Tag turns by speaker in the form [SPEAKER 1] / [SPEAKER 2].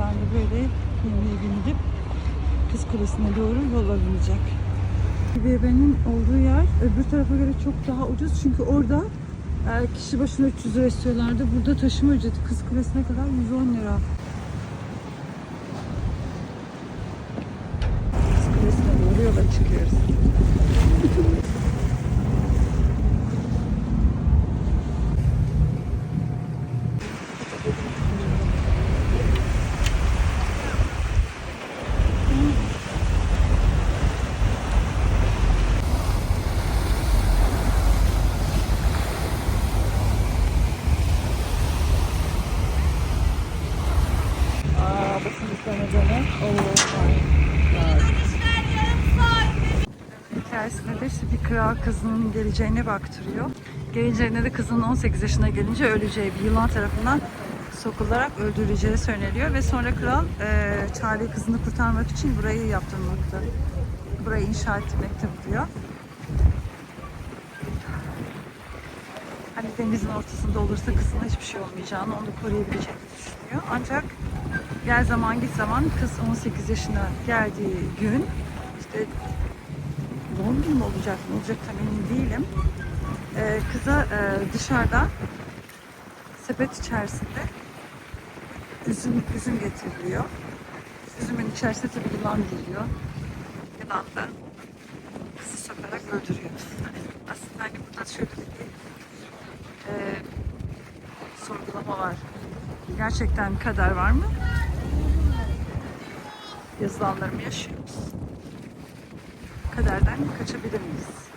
[SPEAKER 1] Buradan da böyle gemiye binilip Kız Kulesi'ne doğru yol alınacak. BB'nin olduğu yer öbür tarafa göre çok daha ucuz çünkü orada kişi başına 300 lira istiyorlardı. Burada taşıma ücreti Kız Kulesi'ne kadar 110 lira. Kız Kulesi'ne doğru yola çıkıyoruz. My god. Hikayesinde de işte bir kral kızının geleceğine baktırıyor. Geleceğinde de kızının 18 yaşına gelince öleceği bir yılan tarafından sokularak öldürüleceği söyleniyor ve sonra kral e, Charlie kızını kurtarmak için burayı yaptırmakta. Burayı inşa etmekte diyor. Hani denizin ortasında olursa kızına hiçbir şey olmayacağını, onu koruyabileceğini düşünüyor. Ancak gel zaman git zaman kız 18 yaşına geldiği gün işte doğum günü mü olacak mı olacak tam emin değilim. Ee, kıza e, dışarıda sepet içerisinde üzüm, üzüm getiriliyor. Üzümün içerisinde tabii yılan geliyor. Yılan da kızı sokarak öldürüyor. Aslında hani burada şöyle bir e, sorgulama var. Gerçekten kader var mı? Yazılanları mı yaşıyoruz? Kaderden kaçabilir miyiz?